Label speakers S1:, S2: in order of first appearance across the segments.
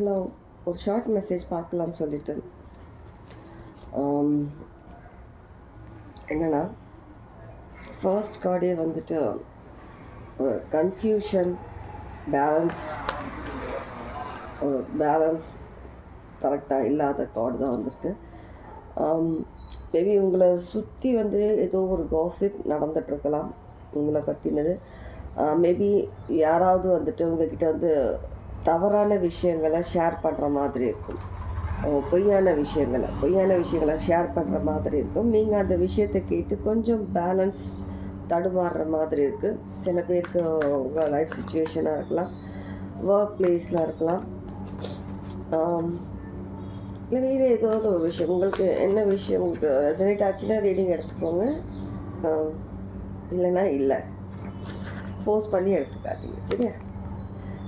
S1: hello ஒரு short message பார்க்கலாம் சொல்லிட்டு um, என்னென்னா ஃபர்ஸ்ட் கார்டே வந்துட்டு ஒரு கன்ஃபியூஷன் பேலன்ஸ் ஒரு பேலன்ஸ் கரெக்டாக இல்லாத கார்டு தான் வந்திருக்கு மேபி um, உங்களை சுற்றி வந்து ஏதோ ஒரு காசிப் நடந்துகிட்ருக்கலாம் உங்களை பற்றினது மேபி uh, யாராவது வந்துட்டு கிட்டே வந்து தவறான விஷயங்களை ஷேர் பண்ணுற மாதிரி இருக்கும் பொய்யான விஷயங்களை பொய்யான விஷயங்களை ஷேர் பண்ணுற மாதிரி இருக்கும் நீங்கள் அந்த விஷயத்தை கேட்டு கொஞ்சம் பேலன்ஸ் தடுமாறுற மாதிரி இருக்குது சில பேருக்கு உங்கள் லைஃப் சுச்சுவேஷனாக இருக்கலாம் ஒர்க் பிளேஸில் இருக்கலாம் இல்லை வேறு ஏதாவது ஒரு விஷயம் உங்களுக்கு என்ன விஷயம் உங்களுக்கு ரெசனேட் ஆச்சுன்னா ரீடிங் எடுத்துக்கோங்க இல்லைன்னா இல்லை ஃபோர்ஸ் பண்ணி எடுத்துக்காதீங்க சரியா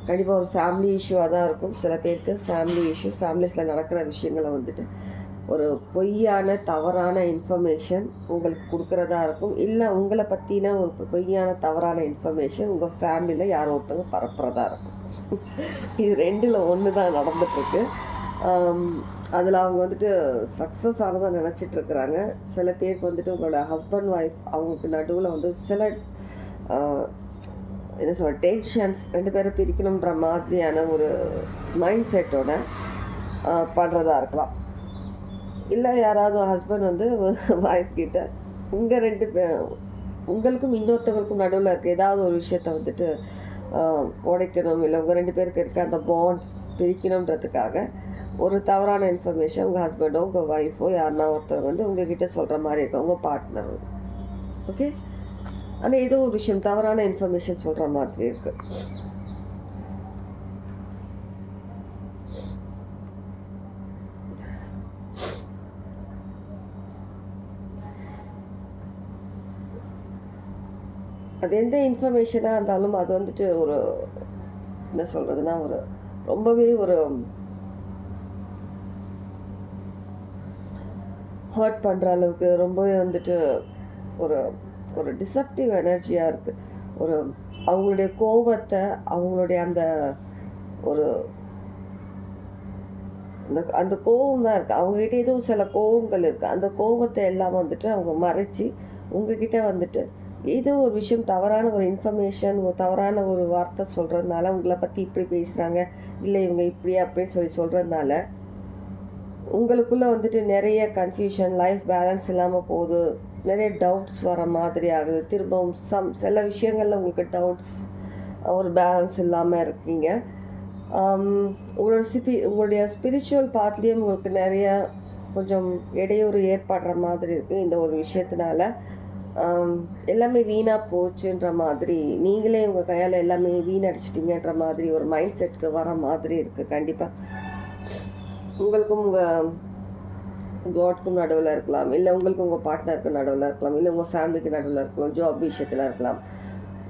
S1: கண்டிப்பாக ஒரு ஃபேமிலி இஷ்யூவாக தான் இருக்கும் சில பேருக்கு ஃபேமிலி இஷ்யூ ஃபேமிலிஸில் நடக்கிற விஷயங்களை வந்துட்டு ஒரு பொய்யான தவறான இன்ஃபர்மேஷன் உங்களுக்கு கொடுக்குறதா இருக்கும் இல்லை உங்களை பற்றின ஒரு பொய்யான தவறான இன்ஃபர்மேஷன் உங்கள் ஃபேமிலியில் யாரோ ஒருத்தவங்க பரப்புறதா இருக்கும் இது ரெண்டில் ஒன்று தான் நடந்துட்டுருக்கு அதில் அவங்க வந்துட்டு சக்ஸஸ் ஆனதாக நினச்சிட்டு இருக்கிறாங்க சில பேருக்கு வந்துட்டு உங்களோட ஹஸ்பண்ட் ஒய்ஃப் அவங்களுக்கு நடுவில் வந்து சில என்ன சொல்ல டென்ஷன்ஸ் ரெண்டு பேரும் பிரிக்கணுன்ற மாதிரியான ஒரு மைண்ட் செட்டோட பண்ணுறதா இருக்கலாம் இல்லை யாராவது ஹஸ்பண்ட் வந்து வாய்ஃப் கிட்ட உங்கள் ரெண்டு உங்களுக்கும் இன்னொருத்தவங்களுக்கும் நடுவில் இருக்க ஏதாவது ஒரு விஷயத்த வந்துட்டு உடைக்கணும் இல்லை உங்கள் ரெண்டு பேருக்கு இருக்க அந்த பாண்ட் பிரிக்கணுன்றதுக்காக ஒரு தவறான இன்ஃபர்மேஷன் உங்கள் ஹஸ்பண்டோ உங்கள் ஒய்ஃபோ யாருன்னா ஒருத்தர் வந்து உங்கள் கிட்டே சொல்கிற மாதிரி இருக்கும் உங்கள் பார்ட்னர் ஓகே ஆனால் ஏதோ ஒரு விஷயம் தவறான இன்ஃபர்மேஷன் சொல்கிற மாதிரி இருக்குது அது எந்த இன்ஃபர்மேஷனாக இருந்தாலும் அது வந்துட்டு ஒரு என்ன சொல்கிறதுனா ஒரு ரொம்பவே ஒரு ஹர்ட் பண்ணுற அளவுக்கு ரொம்பவே வந்துட்டு ஒரு ஒரு டிசப்டிவ் எனர்ஜியாக இருக்குது ஒரு அவங்களுடைய கோபத்தை அவங்களுடைய அந்த ஒரு அந்த அந்த கோபம் தான் இருக்குது அவங்ககிட்ட எதுவும் சில கோபங்கள் இருக்குது அந்த கோபத்தை எல்லாம் வந்துட்டு அவங்க மறைச்சி உங்ககிட்ட வந்துட்டு ஏதோ ஒரு விஷயம் தவறான ஒரு இன்ஃபர்மேஷன் ஒரு தவறான ஒரு வார்த்தை சொல்கிறதுனால உங்களை பற்றி இப்படி பேசுகிறாங்க இல்லை இவங்க இப்படி அப்படின்னு சொல்லி சொல்கிறதுனால உங்களுக்குள்ளே வந்துட்டு நிறைய கன்ஃபியூஷன் லைஃப் பேலன்ஸ் இல்லாமல் போகுது நிறைய டவுட்ஸ் வர மாதிரி ஆகுது திரும்பவும் சம் சில விஷயங்களில் உங்களுக்கு டவுட்ஸ் ஒரு பேலன்ஸ் இல்லாமல் இருக்கீங்க உங்களோட சிபி உங்களுடைய ஸ்பிரிச்சுவல் பாத்லேயும் உங்களுக்கு நிறைய கொஞ்சம் இடையூறு ஏற்படுற மாதிரி இருக்குது இந்த ஒரு விஷயத்தினால எல்லாமே வீணாக போச்சுன்ற மாதிரி நீங்களே உங்கள் கையால் எல்லாமே வீணடிச்சிட்டிங்கன்ற மாதிரி ஒரு மைண்ட் செட்டுக்கு வர மாதிரி இருக்குது கண்டிப்பாக உங்களுக்கும் உங்கள் காட்க்கும் நடுவில் இருக்கலாம் இல்லை உங்களுக்கு உங்கள் பார்ட்னருக்கு நடுவில் இருக்கலாம் இல்லை உங்கள் ஃபேமிலிக்கு நடுவில் இருக்கலாம் ஜாப் விஷயத்தில் இருக்கலாம்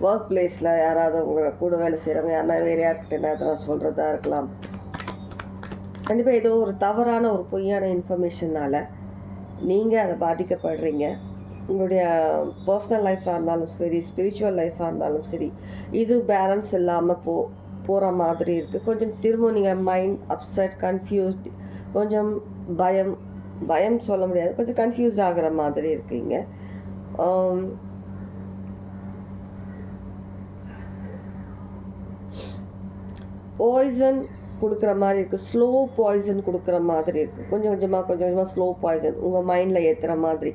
S1: ஒர்க் பிளேஸில் யாராவது உங்களை கூட வேலை செய்கிறவங்க யாருனா வேறு யார்கிட்ட அதெல்லாம் சொல்கிறதா இருக்கலாம் கண்டிப்பாக ஏதோ ஒரு தவறான ஒரு பொய்யான இன்ஃபர்மேஷனால் நீங்கள் அதை பாதிக்கப்படுறீங்க உங்களுடைய பர்சனல் லைஃப்பாக இருந்தாலும் சரி ஸ்பிரிச்சுவல் லைஃப்பாக இருந்தாலும் சரி இது பேலன்ஸ் இல்லாமல் போ போகிற மாதிரி இருக்குது கொஞ்சம் திரும்ப நீங்கள் மைண்ட் அப்செட் கன்ஃபியூஸ்ட் கொஞ்சம் பயம் பயம் சொல்ல முடியாது கொஞ்சம் கன்ஃபியூஸ் ஆகிற மாதிரி இருக்கீங்க பாய்சன் கொடுக்குற மாதிரி இருக்குது ஸ்லோ பாய்சன் கொடுக்குற மாதிரி இருக்குது கொஞ்சம் கொஞ்சமாக கொஞ்சம் கொஞ்சமாக ஸ்லோ பாய்சன் உங்கள் மைண்டில் ஏற்றுற மாதிரி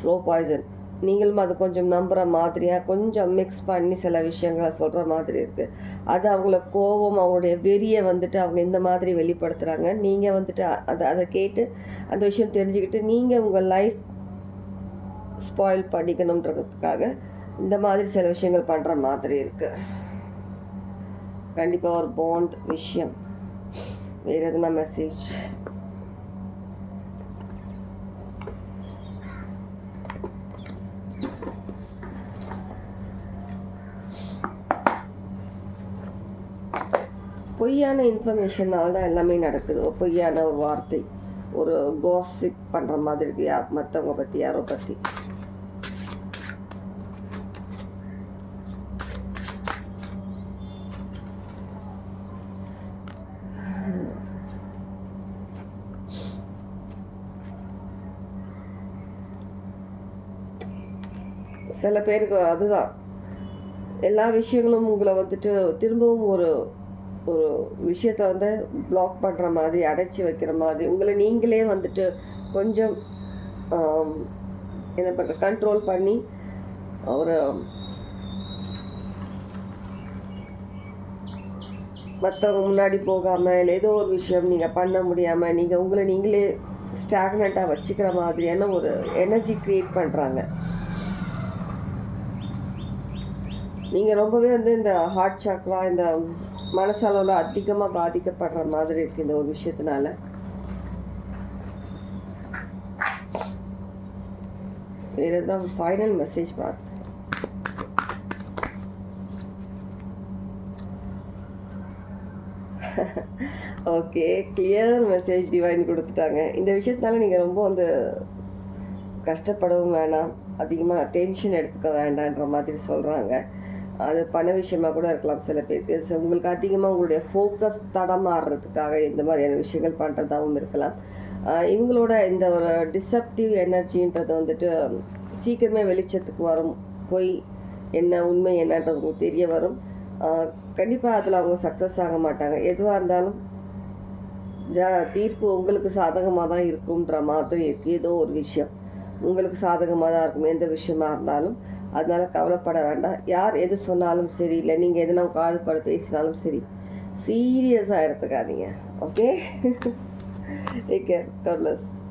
S1: ஸ்லோ பாய்சன் நீங்களும் அது கொஞ்சம் நம்புகிற மாதிரியாக கொஞ்சம் மிக்ஸ் பண்ணி சில விஷயங்களை சொல்கிற மாதிரி இருக்குது அது அவங்கள கோபம் அவங்களுடைய வெறியை வந்துட்டு அவங்க இந்த மாதிரி வெளிப்படுத்துகிறாங்க நீங்கள் வந்துட்டு அதை அதை கேட்டு அந்த விஷயம் தெரிஞ்சுக்கிட்டு நீங்கள் உங்கள் லைஃப் ஸ்பாயில் பண்ணிக்கணுன்றதுக்காக இந்த மாதிரி சில விஷயங்கள் பண்ணுற மாதிரி இருக்குது கண்டிப்பாக ஒரு பாண்ட் விஷயம் வேறு எதுனா மெசேஜ் பொய்யான இன்ஃபர்மேஷனால தான் எல்லாமே நடக்குது பொய்யான ஒரு வார்த்தை ஒரு கோசிப் பண்ணுற மாதிரி யா மற்றவங்க பற்றி யாரோ பற்றி சில பேருக்கு அதுதான் எல்லா விஷயங்களும் உங்களை வந்துட்டு திரும்பவும் ஒரு ஒரு விஷயத்த வந்து பிளாக் பண்ணுற மாதிரி அடைச்சி வைக்கிற மாதிரி உங்களை நீங்களே வந்துட்டு கொஞ்சம் என்ன பண்ணுற கண்ட்ரோல் பண்ணி ஒரு மற்றவங்க முன்னாடி போகாமல் இல்லை ஏதோ ஒரு விஷயம் நீங்கள் பண்ண முடியாமல் நீங்கள் உங்களை நீங்களே ஸ்டாக்னண்ட்டாக வச்சுக்கிற மாதிரியான ஒரு எனர்ஜி க்ரியேட் பண்ணுறாங்க நீங்கள் ரொம்பவே வந்து இந்த ஹார்ட் சாக்லாம் இந்த மனசளவில் அதிகமாக பாதிக்கப்படுற மாதிரி இருக்குது இந்த ஒரு விஷயத்தினால இதுதான் ஃபைனல் மெசேஜ் பார்த்து ஓகே கிளியர் மெசேஜ் டிவைன் கொடுத்துட்டாங்க இந்த விஷயத்தினால நீங்கள் ரொம்ப வந்து கஷ்டப்படவும் வேணாம் அதிகமாக டென்ஷன் எடுத்துக்க வேண்டான்ற மாதிரி சொல்கிறாங்க அது பண விஷயமாக கூட இருக்கலாம் சில பேர் உங்களுக்கு அதிகமாக உங்களுடைய ஃபோக்கஸ் தடம் மாறுறதுக்காக இந்த மாதிரியான விஷயங்கள் பண்ணுறதாகவும் இருக்கலாம் இவங்களோட இந்த ஒரு டிசப்டிவ் எனர்ஜின்றது வந்துட்டு சீக்கிரமே வெளிச்சத்துக்கு வரும் போய் என்ன உண்மை என்னன்றது உங்களுக்கு தெரிய வரும் கண்டிப்பாக அதில் அவங்க சக்ஸஸ் ஆக மாட்டாங்க எதுவாக இருந்தாலும் ஜ தீர்ப்பு உங்களுக்கு சாதகமாக தான் இருக்குன்ற மாதிரி இருக்குது ஏதோ ஒரு விஷயம் உங்களுக்கு சாதகமாக தான் இருக்கும் எந்த விஷயமா இருந்தாலும் அதனால் கவலைப்பட வேண்டாம் யார் எது சொன்னாலும் சரி இல்லை நீங்கள் எதுனா கால் பட பேசினாலும் சரி சீரியஸாக எடுத்துக்காதீங்க ஓகே டேக் கேர்